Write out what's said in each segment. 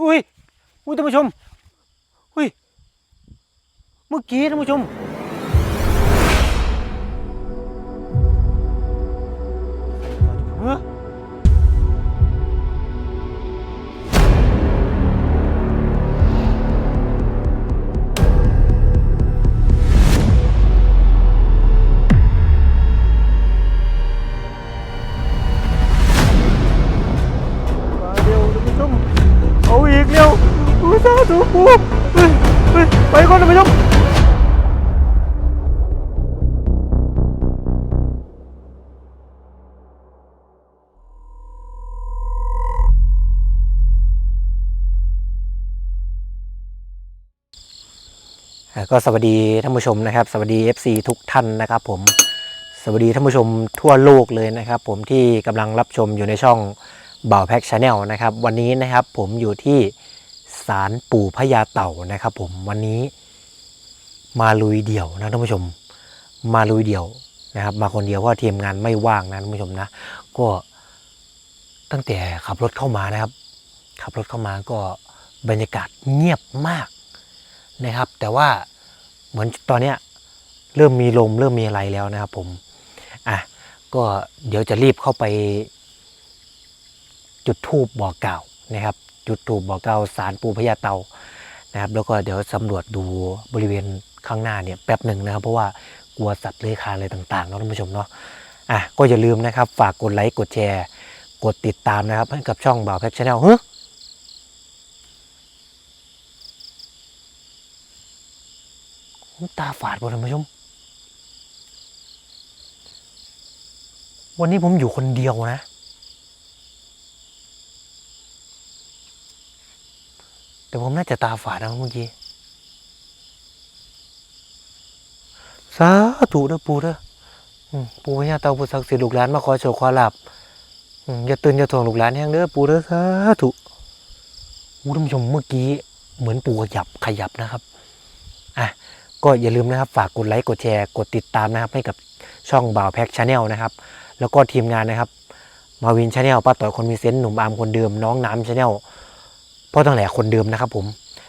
อุ้ยอุ้ยท่านผู้ชมอุ้ยเมื่อกี้ท่านผู้ชมเฮ้ ก็สวัสดีท่านผู้ชมนะครับ สวัสดี FC ทุกท่านนะครับ ผมสวัสดีท่านผู้ชมทั่วโลกเลยนะครับ ผมที่กำลังรับชมอยู่ในช่องบ่าวแพ็กชาแนลนะครับวันนี้นะครับผมอยู่ที่ศาลปู่พญาเต่านะครับ ผมวันนี้มาลุยเดี่ยวนะท่านผู้ชม มาลุยเดี่ยวนะครับ มาคนเดียวเพราะทีมงานไม่ว่างนะท่านผู้ชมนะ ก็ตั้งแต่ขับรถเข้ามานะครับ ขับรถเข้ามาก็บรรยากาศเงียบมาก นะครับ แต่ว่าเหมือนตอนเนี้ยเริ่มมีลมเริ่มมีอะไรแล้วนะครับผมอะก็เดี๋ยวจะรีบเข้าไป จุดทูบบอกกล่านะครับ จุดทูบบอกกล่าสารปูพญาเตานะครับ แล้วก็เดี๋ยวสำรวจดูบริเวณข้างหน้าเนี่ยแป๊บหนึ่งนะครับ เพราะว่ากลัวสัตว์เลื้อยคลานอะไรต่างๆเนาะท่านผู้ชมเนาะอะก็อย่าลืมนะครับ ฝากกดไลค์กดแชร์ กดติดตามนะครับให้กับช่องบ่าวแพ็กชาแนลเฮ้ย ผมตาฝาดบ่ท่านผู้ชม วันนี้ผมอยู่คนเดียวนะ แต่ผมน่าจะตาฝาดนะเมื่อกี้สาธุเด้อปูเด้อปูพญาเตาปูศักดิ์สิทธิ์ลูกหลานมาขอโชคขอลาบอย่าตื่นอย่าถ่วงลูกหลานแห้งเด้อปูเด้อสาธุอู้ท่านผู้ชมเมื่อกี้เหมือนปูขยับขยับนะครับ ก็อย่าลืมนะครับฝากกดไลค์กดแชร์กดติดตามนะครับให้กับช่องบ่าวแพ็กชาแนลนะครับ แล้วก็ทีมงานนะครับมาวินชาแนลป้าต่อยคนมีเซนต์หนุ่มอามคนเดิมน้องน้ำชาแนลพ่อตั้งแหล่คนเดิมนะครับผม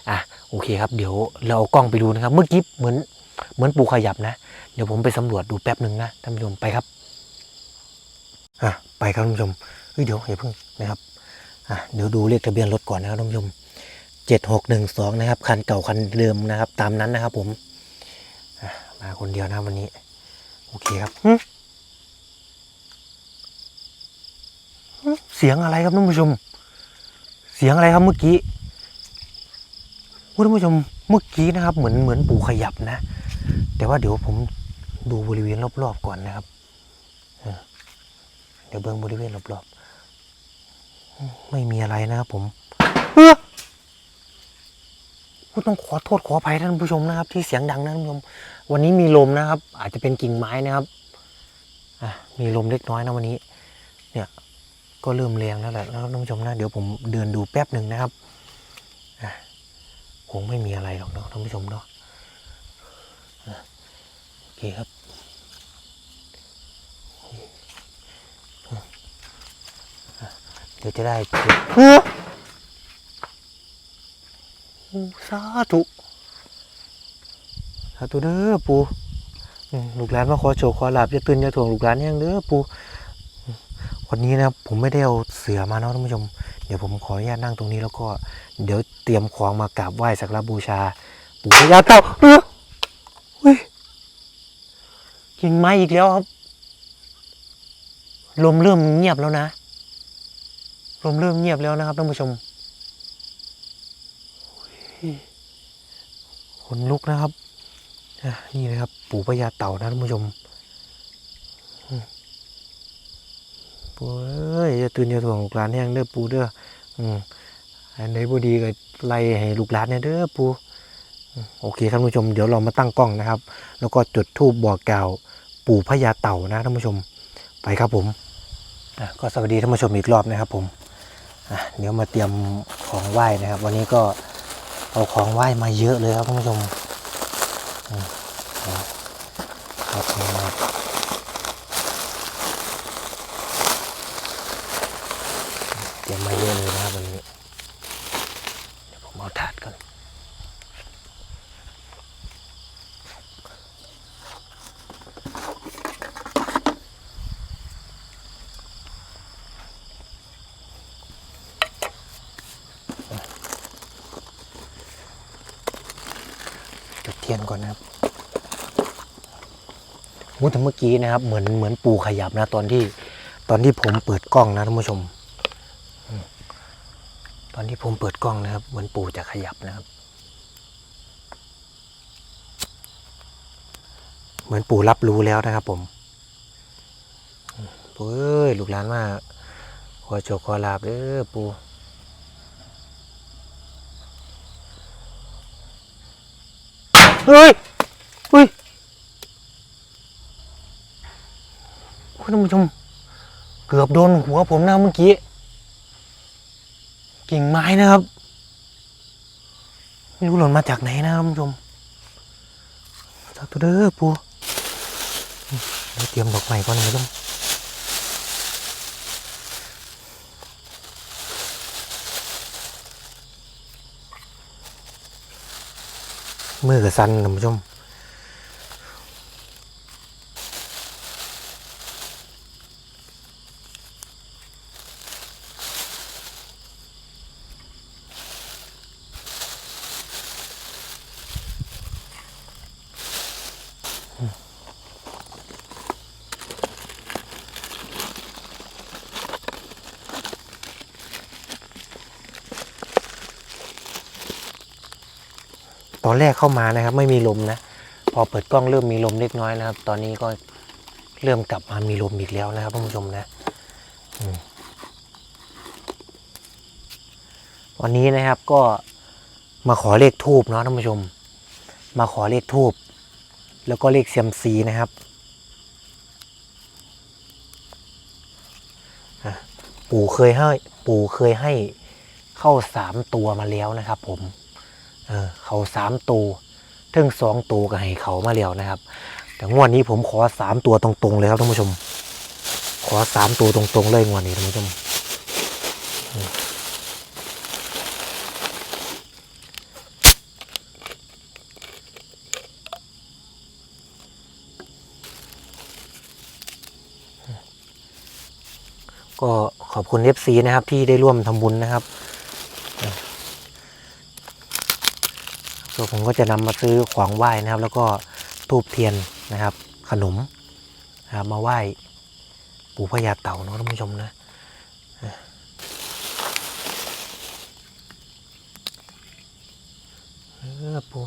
อะโอเคครับเดี๋ยวเราเอากล้องไปดูนะครับ เมื่อกี้เหมือนเหมือนปูขยับนะ เดี๋ยวผมไปสำรวจดูแป๊บหนึ่งนะท่านผู้ชมไปครับอะไปครับท่านผู้ชมเฮ้ยเดี๋ยวอย่าเพิ่งนะครับอะเดี๋ยวดูเลขทะเบียนรถก่อนนะครับท่านผู้ชมเจ็ดหกหนึ่งสองนะครับคันเก่าคันเดิมนะครับ ตามนั้นนะครับผม มาคนเดียวนะวันนี้ โอเคครับเสียงอะไรครับท่านผู้ชม เสียงอะไรครับเมื่อกี้ท่านผู้ชมเมื่อกี้นะครับเหมือนเหมือนปูขยับนะ แต่ว่าเดี๋ยวผมดูบริเวณรอบๆก่อนนะครับเดี๋ยวเบิ้งบริเวณรอบๆไม่มีอะไรนะครับผมเออ ก็ต้องขอโทษขออภัยท่านผู้ชมนะครับ ที่เสียงดังนะท่านผู้ชม วันนี้มีลมนะครับ อาจจะเป็นกิ่งไม้นะครับอะมีลมเล็กน้อยนะวันนี้ เนี่ยก็เริ่มแรงแล้วแหละแล้วท่านผู้ชมนะเดี๋ยวผมเดินดูแป๊บหนึ่งนะครับอะคงไม่มีอะไรหรอกเนาะท่านผู้ชมเนาะโอเคครับเดี๋ยวจะได้เฮ้อ สาธุสาธุเด้อปูลูกหลานมาขอโชคขอลาบอย่าตื่นอย่าถ่วงลูกหลานแห้งเด้อปูวันนี้นะผมไม่ได้เอาเสือมาเนาะท่านผู้ชม เดี๋ยวผมขออนุญาตนั่งตรงนี้แล้วก็ เดี๋ยวเตรียมของมากราบไหว้สักการบูชา ปู่พญาเต่าเออเฮ้ยกิ่งไม้อีกแล้วครับ ลมเริ่มเงียบแล้วนะ ลมเริ่มเงียบแล้วนะครับท่านผู้ชมเฮ้ย ขนลุกนะครับนี่นะครับ ปู่พญาเต่านะท่านผู้ชมปู่เอ้ยอย่าตื่นอย่าถ่วงลูกหลานแห้งเด้อปู่เด้ออืมอันไหนบ่ดีก็ไล่ให้ลูกหลานเนี่ยเด้อปู่อืมโอเคท่านผู้ชมเดี๋ยวเรามาตั้งกล้องนะครับ แล้วก็จุดธูปบอกกล่าวปู่พญาเต่านะท่านผู้ชมไปครับผมก็สวัสดีท่านผู้ชมอีกรอบนะครับผมเดี๋ยวมาเตรียมของไหว้นะครับ วันนี้ก็ เอาของไหว้มาเยอะเลยครับท่านผู้ชมครับมาเตรียมมาเยอะเลยนะครับวันนี้ เทียนก่อนนะครับ พูดถึงเมื่อกี้นะครับ เหมือนเหมือนปูขยับนะตอนที่ตอนที่ผมเปิดกล้องนะท่านผู้ชม ตอนที่ผมเปิดกล้องนะครับ เหมือนปูจะขยับนะครับ เหมือนปูรับรู้แล้วนะครับ ผมปูเอ้ยลูกหลานมาขอโชคขอลาบเด้อปูเฮ้ยเฮ้ยคุณ ท่านผู้ชม เกือบโดนหัวผมนะเมื่อกี้ กิ่งไม้นะครับ ไม่รู้หล่นมาจากไหนนะท่านผู้ชมสาธุเด้อปูเดี๋ยวเตรียมดอกไม้ก่อนนะท่านผู้ชมมือกับสันท่านผู้ชม อนแรกเข้ามานะครับ ไม่มีลมนะ พอเปิดกล้องเริ่มมีลมเล็กน้อยนะครับ ตอนนี้ก็เริ่มกลับมามีลมอีกแล้วนะครับท่านผู้ชมนะวันนี้นะครับก็มาขอเลขทูบเนาะท่านผู้ชม มาขอเลขทูบแล้วก็เลขเซียมซีนะครับปู่เคยให้ ปู่เคยให้เข้าสามตัวมาแล้วนะครับผม เออเขาสามตัวถึงสองตัวก็ให้เขามาแล้วนะครับ แต่งวดนี้ผมขอสามตัวตรงๆเลยครับท่านผู้ชม ขอสามตัวตรงๆเลยงวดนี้ท่านผู้ชมก็ขอบคุณ FC นะครับที่ได้ร่วมทำบุญนะครับ วผมก็จะนำมาซื้อของไหว้นะครับ แล้วก็ทูบเทียนนะครับ ขนมนะครับมาไหว้ปู่พญาเต่าเนาะท่านผู้ชมนะเออปู่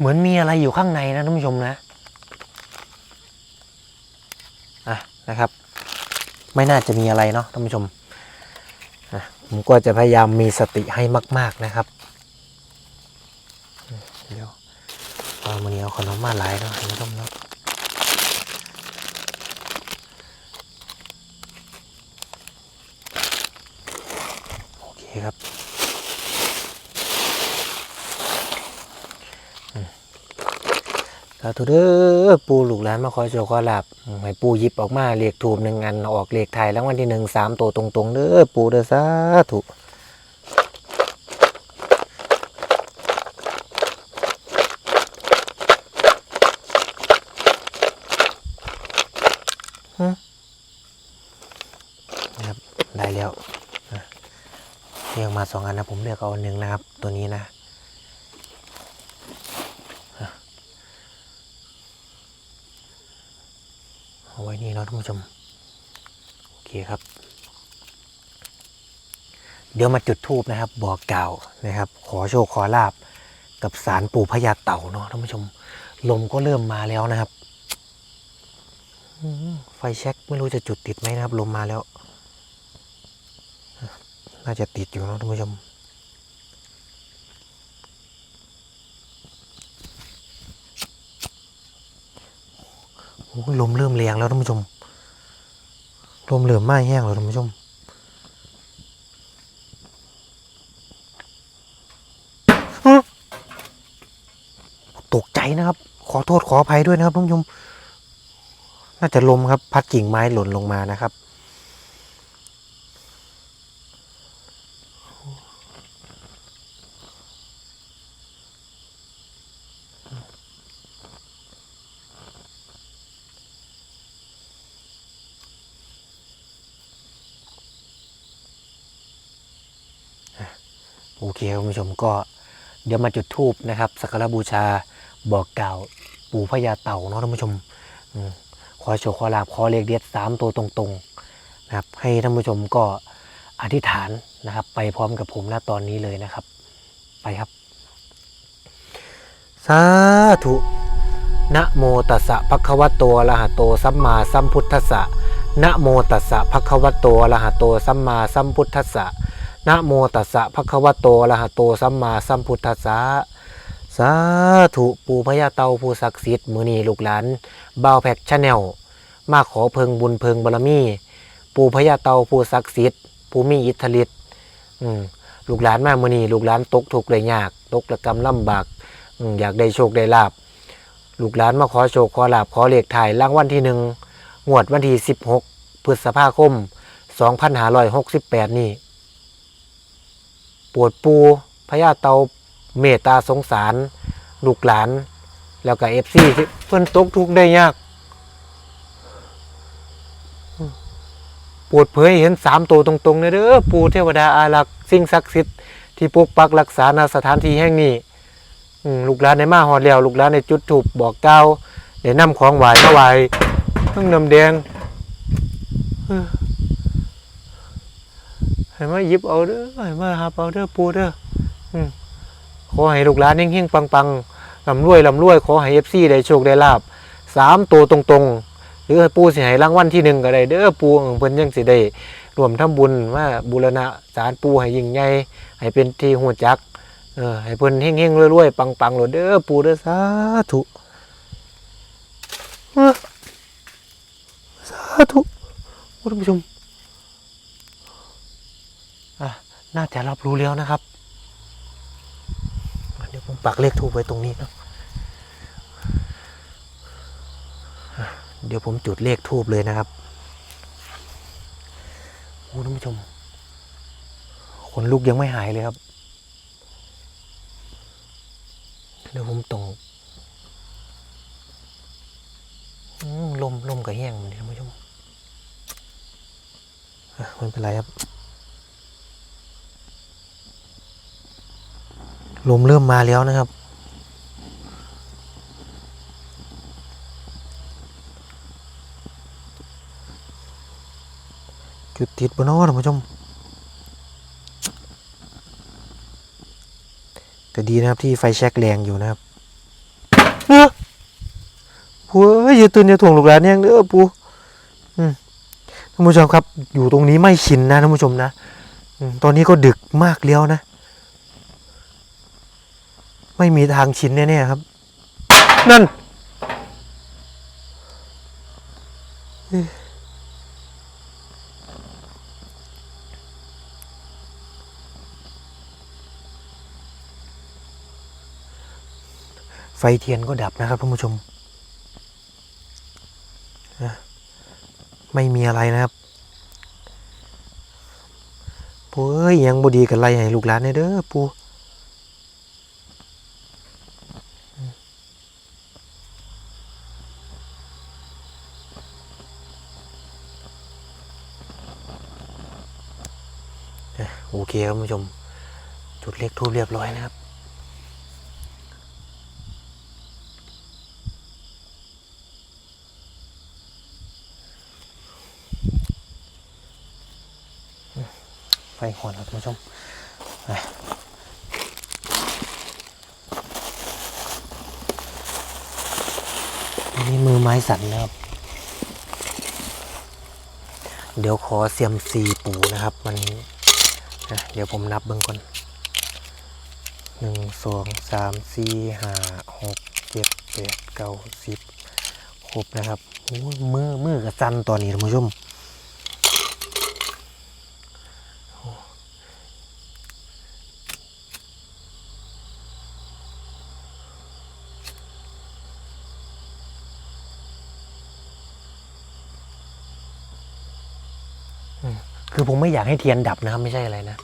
เหมือนมีอะไรอยู่ข้างในนะท่านผู้ชมนะอะนะครับ ไม่น่าจะมีอะไรเนาะท่านผู้ชมอะผมก็จะพยายามมีสติให้มาก ๆนะครับเดี๋ยวเอามาเนียวขนมมาหลายเนาะท่านผู้ชมเนาะ โอเคครับอืม สาธุเด้อปูลูกหลานมาคอยโชว์ขอหลับให้ปูหยิบออกมาเลขถูกหนึ่งอันออกเลขไทายแล้ววันที่หนึ่งสามตัวตรงๆเด้อปูเด้อสาธุหึนะครับได้แล้วเรียกมาสองอันนะผมเลือกเอาอันหนึ่งนะครับตัวนี้นะ เอาไว้นี่เนาะท่านผู้ชม โอเคครับ เดี๋ยวมาจุดทูบนะครับ บอกกล่าวนะครับ ขอโชคขอลาบกับสารปู่พญาเต่าเนาะท่านผู้ชม ลมก็เริ่มมาแล้วนะครับไฟแช็กไม่รู้จะจุดติดไหมนะครับ ลมมาแล้ว น่าจะติดอยู่นะท่านผู้ชม โอ้ลมเริ่มแรงแล้วท่านผู้ชม ลมเริ่มไหม้แห้งแล้วท่านผู้ชมตกใจนะครับ ขอโทษขออภัยด้วยนะครับท่านผู้ชม น่าจะลมครับ พัดกิ่งไม้หล่นลงมานะครับ เคครับคุณผู้ชมก็เดี๋ยวมาจุดธูปนะครับสักการบูชาบอกกล่าวปู่พญาเต่าเนาะท่านผู้ชมอืมขอโชคขอลาบขอเลขเด็ดสามตัวตรงๆนะครับ ให้ท่านผู้ชมก็อธิษฐานนะครับ ไปพร้อมกับผมณตอนนี้เลยนะครับ ไปครับ สาธุนะโมตัสสะภะคะวะโตอะระหะโตสัมมาสัมพุทธัสสะนะโมตัสสะภะคะวะโตอะระหะโตสัมมาสัมพุทธัสสะ นะโมตัสสะภะคะวะโตอะระหะโตสัมมาสัมพุทธัสสะสาธุปู่พญาเตาผู้ศักดิ์สิทธิ์มือนีลูกหลานบ่าวแพกชาแนลมาขอเพิงบุญเพิงบารมี ปู่พญาเตาผู้ศักดิ์สิทธิ์ผู้มีอิทธิฤทธิ์ลูกหลานมามือนีลูกหลานตกทุกข์ได้ยาก ตกระกรรมลำบากออยากได้โชคได้ลาบลูกหลานมาขอโชคขอลาบขอเลขถ่ายรางวัลที่หนึ่งงวดวันที่ 16 พฤษภาคม 2568 นี่ ปวดปูพญาเตาเมตตาสงสาร ลูกหลาน แล้วก็เอฟซีเพิ่นตกทุกข์ได้ยาก ปวดเผยเห็นสามตัวตรงๆเนยเด้อปูเทวดาอารักษ์สิ่งศักดิ์สิทธิ์ที่ปกปักรักษาณสถานที่แห่งนี้ลูกหลานในมาหอดแล้วลูกหลานในจุดถูกบอกเก้าวได้ำของไหวมาไหวเครื่องน้ำแดงเออ ให้มาหยิบเอาเด้อให้มาหาเอาเด้อปูเด้อขอให้ลูกหลานเฮงๆปังๆลำรวยลำรวย ขอให้เอฟซีได้โชคได้ลาบสามตัวตรงๆ หรือให้ปูสิให้รางวัลที่หนึ่งก็ได้เด้อปูเอิ่งเพิ่นยังสิได้รวมทำบุญว่าบูรณะศาลปูให้ยิ่งใหญ่ให้เป็นที่หูจักเออให้เพิ่นเฮงๆรวยๆปังๆโลดเด้อปูเด้อสาธุสาธุโอ้ท่านผู้ชม อะ น่าจะรับรู้แล้วนะครับเดี๋ยวผมปักเลขทูปไว้ตรงนี้นะเดี๋ยวผมจุดเลขทูบเลยนะครับโอ้ท่านผู้ชมขนลุกยังไม่หายเลยครับ เดี๋ยวผมตรงลมลมกับแห้งมันท่านผู้ชมไม่เป็นไรครับ ลมเริ่มมาแล้วนะครับ จุดติดบนนอท่านผู้ชม แต่ดีนะครับที่ไฟแช็กแรงอยู่นะครับเอ้อปูเอ้ยอย่าตื่นอย่าถ่วงลูกหลานเนี่ยเด้อปูท่านผู้ชมครับ อยู่ตรงนี้ไม่ชินนะท่านผู้ชมนะตอนนี้ก็ดึกมากแล้วนะ ไม่มีทางชินแน่ๆครับ นั่นเอ๊ะไฟเทียนก็ดับนะครับท่านผู้ชมนะไม่มีอะไรนะครับปูเอ้ยยังบดีกันไรให้ลูกหลานเนี่ยเด้อปู โอเคครับคุณผู้ชม จุดเลขทูบเรียบร้อยนะครับ ไฟหอนครับคุณผู้ชมอันนี้มือไม้สั่นนะครับเดี๋ยวขอเสียมซีปูนะครับ วันนี้ นะเดี๋ยวผมนับเบื้องก่อนหนึ่งสองสามสี่ห้าหกเจ็ดแปดเก้าสิบครบนะครับโอ้ยมือมือกระสันตอนนี้ท่านผู้ชม คือผมไม่อยากให้เทียนดับนะครับไม่ใช่อะไรนะ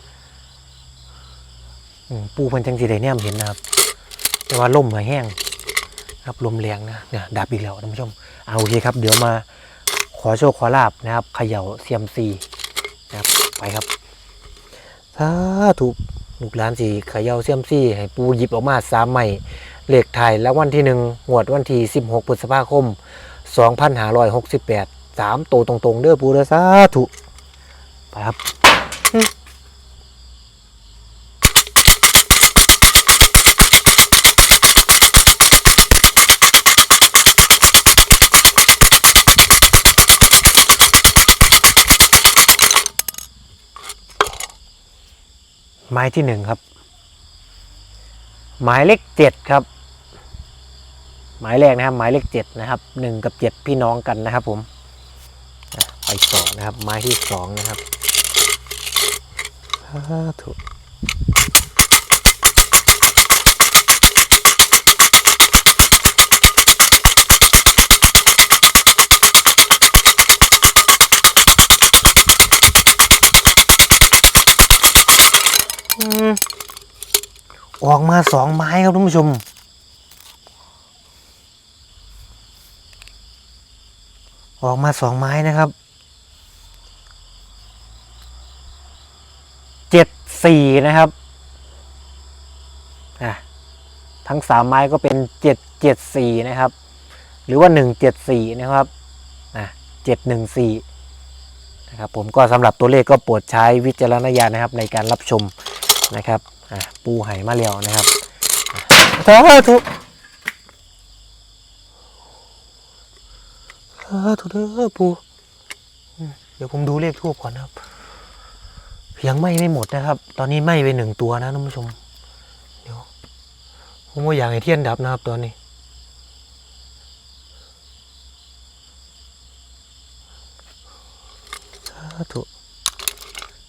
ปูมันจังสีได้เนี่ยเห็นนะครับ แต่ว่าลมมาแห้งครับลมแรงนะเนี่ยดับอีกแล้วท่านผู้ชมเอาโอเคครับ เดี๋ยวมาขอโชคขอลาบนะครับเขย่าเซียมซีนะครับไปครับสาธุลูกหลานสีเขย่าเซียมซีให้ปูหยิบออกมาสามใหม่เหลขไทายแล้ววันที่หนึ่งงวดวันที่สิบหกพฤษภาคมสองพันห้าร้อยหกสิบแปดสามตัวตรงๆเด้อปูเด้อสาธุ ไปครับไม้ที่หนึ่งครับ หมายเลขเจ็ดครับ หมายแรกนะครับ หมายเลขเจ็ดนะครับหนึ่งกับเจ็ดพี่น้องกันนะครับผม ไปต่อนะครับ ไม้ที่สองนะครับสาธุอืมออกมาสองไม้ครับท่านผู้ชม ออกมาสองไม้นะครับ เจ็ด สี่นะครับทั้งสามไม้ก็เป็นเจ็ดเจ็ดสี่นะครับ หรือว่าหนึ่งเจ็ดสี่นะครับเจ็ดหนึ่งสี่นะครับผมก็สำหรับตัวเลขก็โปรดใช้วิจารณญาณนะครับ ในการรับชมนะครับปูไหมาเรียวนะครับสาธุสาธุเด้อปูเดี๋ยวผมดูเลขทูบก่อนนะครับ ยังไหม่ไม่หมดนะครับ ตอนนี้ไหม้ไปหนึ่งตัวนะท่านผู้ชม เดี๋ยวผมว่าอยากให้เทียนดับนะครับตอนนี้สาธุ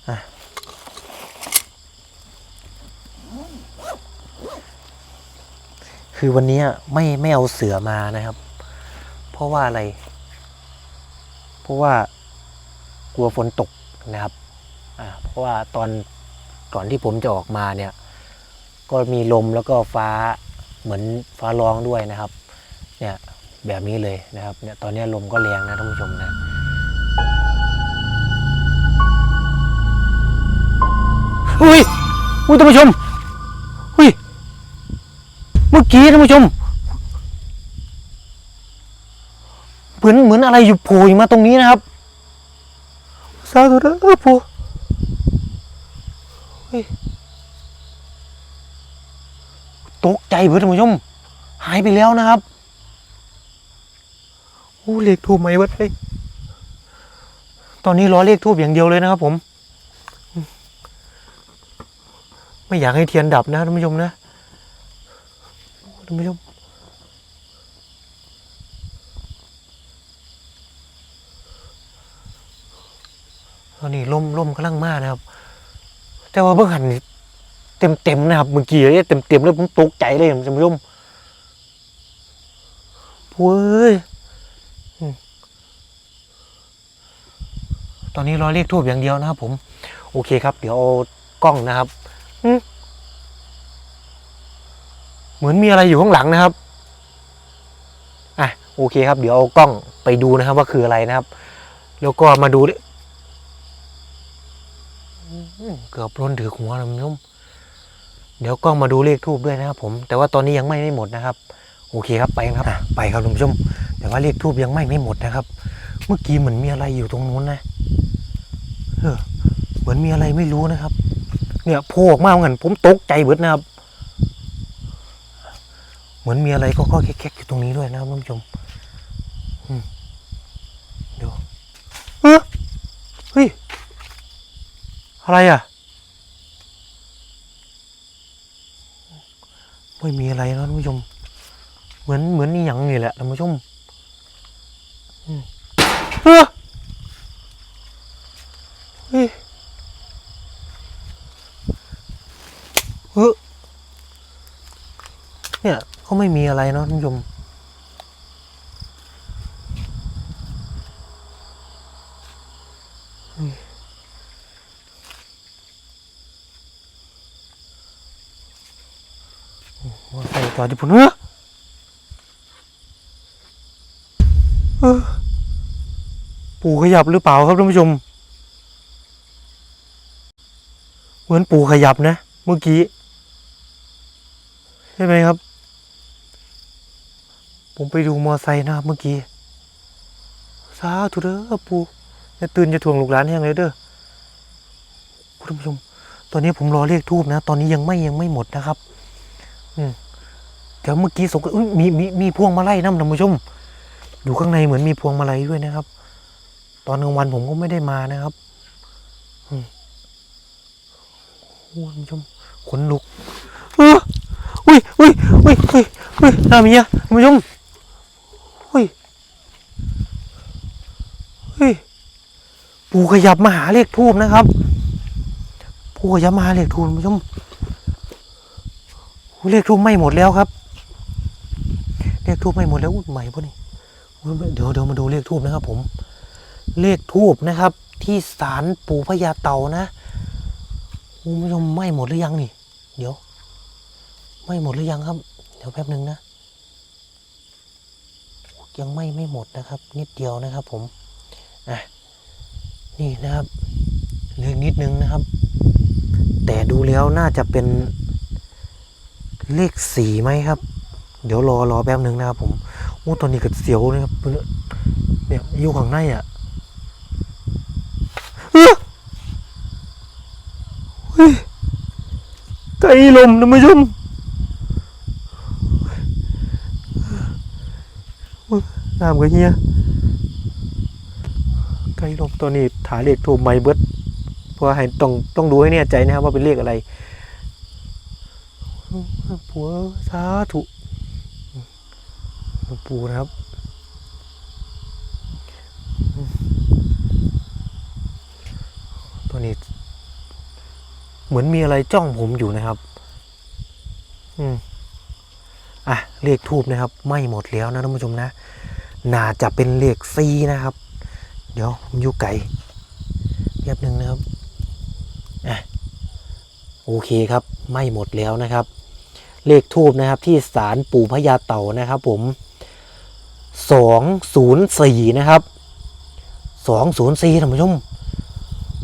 อะคือวันนี้ไม่ไม่เอาเสือมานะครับ เพราะว่าอะไร เพราะว่ากลัวฝนตกนะครับ เพราะว่าตอนก่อนที่ผมจะออกมาเนี่ย ก็มีลมแล้วก็ฟ้าเหมือนฟ้าร้องด้วยนะครับ เนี่ยแบบนี้เลยนะครับ เนี่ยตอนนี้ลมก็แรงนะท่านผู้ชมนะอุ้ยอุ้ยท่านผู้ชมอุ้ยเมื่อกี้ท่านผู้ชมเหมือนเหมือนอะไรอยู่โผล่มาตรงนี้นะครับสาธุเด้อปู่ ตกใจเพื่อนท่านผู้ชม หายไปแล้วนะครับโอ้เลขทูบไหมเบิดเลยตอนนี้รอเลขทูบอย่างเดียวเลยนะครับผม ไม่อยากให้เทียนดับนะท่านผู้ชมนะท่านผู้ชมตอนนี้ลมลมกำลังมากนะครับ แต่ว่าเบื้องหันเต็มเต็มๆนะครับเมื่อกี้เนี่ยเต็มเต็มๆเลยผมตกใจเลยท่านผู้ชมเว้ยตอนนี้รอเรียกทูบอย่างเดียวนะครับ ผม โอเคครับ เดี๋ยวเอากล้องนะครับเหมือนมีอะไรอยู่ข้างหลังนะครับอะโอเคครับ เดี๋ยวเอากล้องไปดูนะครับ ว่าคืออะไรนะครับ แล้วก็มาดู เกือบล้นถือหัวแล้วคุณผู้ชมเดี๋ยวกล้องมาดูเลขทูบด้วยนะครับผม แต่ว่าตอนนี้ยังไม่ไม่หมดนะครับ โอเคครับไปครับไปครับคุณผู้ชม แต่ว่าเลขทูบยังไม่ไม่หมดนะครับ เมื่อกี้เหมือนมีอะไรอยู่ตรงนู้นนะเออเหมือนมีอะไรไม่รู้นะครับ เนี่ยโผล่ออกมาเหมือนผมตกใจเบิดนะครับ เหมือนมีอะไรก็ก็แคกๆอยู่ตรงนี้ด้วยนะครับท่านผู้ชมเดี๋ยวเฮ้ย อะไรอะ ไม่มีอะไรนะท่านผู้ชม เหมือนเหมือนนี่ยังนี่แหละท่านผู้ชมเฮ้อเฮ้ยเฮ้อเนี่ยเขาไม่มีอะไรนะท่านผู้ชม เว่าใส่ต่อที่พุ่นเออปู่ขยับหรือเปล่าครับท่านผู้ชม เหมือนปู่ขยับนะ เมื่อกี้ ใช่ไหมครับ ผมไปดูมอไซค์นะครับเมื่อกี้สาธุเด้อปู่อย่าตื่นจะทวงลูกหลานแห้งเลยเด้อคุณผู้ชม ตอนนี้ผมรอเลขทูบนะ ตอนนี้ยังไม่ยังไม่หมดนะครับ อืม เดี๋ยวเมื่อกี้สงสัยมีมีมีพวงมาลัยนะท่านผู้ชม อยู่ข้างในเหมือนมีพวงมาลัยด้วยนะครับ ตอนกลางวันผมก็ไม่ได้มานะครับโอ้ท่านผู้ชมขนลุกเอออุ้ยอุ้ยอุ้ยอุ้ยอุ้ยน้ามียท่านผู้ชมอุ้ยเฮ้ยปูขยับมาหาเลขทูบนะครับปูขยับมาหาเลขทูบท่านผู้ชมเลขทูบไม่หมดแล้วครับ เลขทูบไม่หมดแล้วอุ้ยใหม่ปะนี่เดี๋ยวเดี๋ยวมาดูเลขทูบนะครับ ผม เลขทูบนะครับ ที่ศาลปู่พญาเต่านะคุณผู้ชมไม่หมดหรือยังนี่ เดี๋ยว ไม่หมดหรือยังครับ เดี๋ยวแป๊บหนึ่งนะยังไม่ไม่หมดนะครับ นิดเดียวนะครับ ผมอะนี่นะครับเหลืออกนิดนึงนะครับ แต่ดูแล้วน่าจะเป็นเลขสี่ไหมครับ เดี๋ยวรอรอแป๊บหนึ่งนะครับผมโอ้ตอนนี้ก็เสียวนะครับเนี่ยอยู่ข้างในอะเฮ้ยไก่ลมนะผู้ชมน้ำก็เฮียไก่ลมตัวนี้ถาเลขถูกไหมเบิดเพราะว่าให้ต้องต้องดูให้แน่ใจนะครับว่าเป็นเลขอะไรผัวสาธุ หลวงปู่นะครับตัวนี้ เหมือนมีอะไรจ้องผมอยู่นะครับ อืมอะเลขทูบนะครับ ไม่หมดแล้วนะท่านผู้ชมนะน่าจะเป็นเลขซีนะครับ เดี๋ยวผมยู่ไกลแป๊บหนึ่งนะครับอะโอเคครับ ไม่หมดแล้วนะครับ เลขทูบนะครับที่ศาลปู่พญาเต่านะครับผม สองศูนย์สี่นะครับสองศูนย์สี่ท่านผู้ชม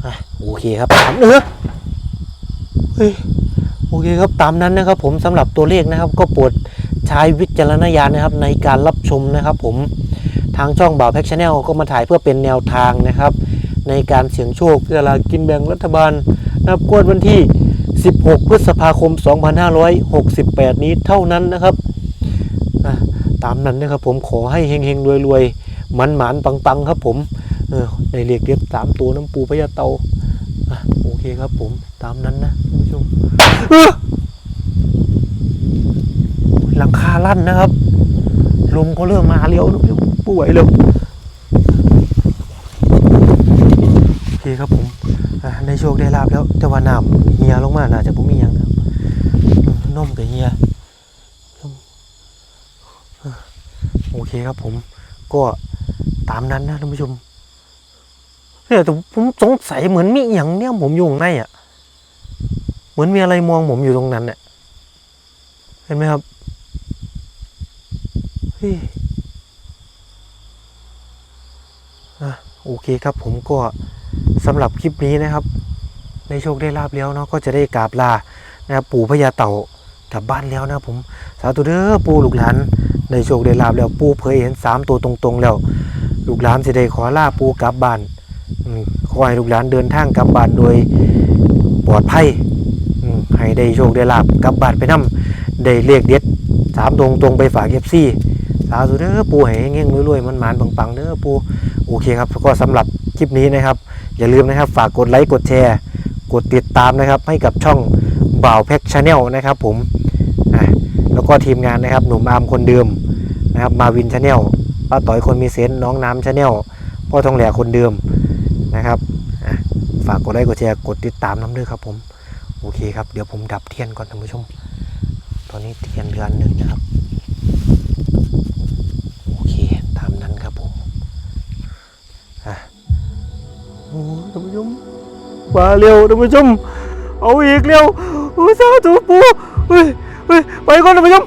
อะโอเคครับตามเออเฮ้ยโอเคครับตามนั้นนะครับ ผมสำหรับตัวเลขนะครับ ก็โปรดใช้วิจารณญาณนะครับ ในการรับชมนะครับ ผมทางช่องบ่าวแพ็กชาแนลก็มาถ่ายเพื่อเป็นแนวทางนะครับ ในการเสี่ยงโชคสลากินแบ่งรัฐบาลนับงวดวันที่ 16 พฤษภาคม 2568 นี้เท่านั้นนะครับ ตามนั้นนะครับผมขอให้เฮงๆรวยๆมันหมานๆปังๆครับผมเออในเลขเด็ดสามตัวน้ำปูพญาเตาโอเคครับผมตามนั้นนะคุณผู้ชมเออหลังคาลั่นนะครับ ลมก็เริ่มมาเร็วนะป่วยเร็วโอเคครับผมอะได้โชคได้ลาบแล้วแต่ว่าน้ำเฮียลงมาน่าจะผมมีหยังนะครับนมกับเฮียนมอะ โอเคครับผมก็ตามนั้นนะท่านผู้ชมเนี่ยแต่ผมสงสัยเหมือนมีอย่างเนี่ยผมอยู่ข้างในอะ เหมือนมีอะไรมองผมอยู่ตรงนั้นเนี่ยเห็นไหมครับเฮ้ยอะโอเคครับผมก็สำหรับคลิปนี้นะครับ ในโชคได้ลาบแล้วเนาะก็จะได้กราบลานะครับปู่พญาเต่ากลับบ้านแล้วนะผม สาธุเด้อปู่ลูกหลาน ในโชคได้ลาบแล้วปูเผยเห็นสามตัวตรงๆแล้ว ลูกหลานจะได้ขอลาปูกลับบ้านขอให้ลูกหลานเดินทางกลับบ้านโดยปลอดภัยให้ได้โชคได้ลาบกลับบ้านไปนํได้เลขเด็ดสามตรงตรงไปฝากเอฟซีสาธุเด้อปูให้เงี้ยงรวยๆมันหมานปังๆเด้อปูโอเคครับก็สำหรับคลิปนี้นะครับ อย่าลืมนะครับฝากกดไลค์กดแชร์ กดติดตามนะครับ ให้กับช่องบ่าวแพ็กชาแนลนะครับผม แล้วก็ทีมงานนะครับ หนุ่มอามคนเดิมนะครับ มาวินชาแนลป้าต่อยคนมีเซนน้องน้ำชาแนลพ่อทองแหล่คนเดิมนะครับอะฝากกดไลค์กดแชร์กดติดตามน้ำด้วยครับผมโอเคครับเดี๋ยวผมดับเทียนก่อนท่านผู้ชม ตอนนี้เทียนเรือนหนึ่งนะครับโอเคตามนั้นครับผมอะโอ้ท่านผู้ชมมาเร็วท่านผู้ชมเอาอีกเร็วโอ้สาธุปูเฮ้ย ไปไปก่อนท่านผู้ชม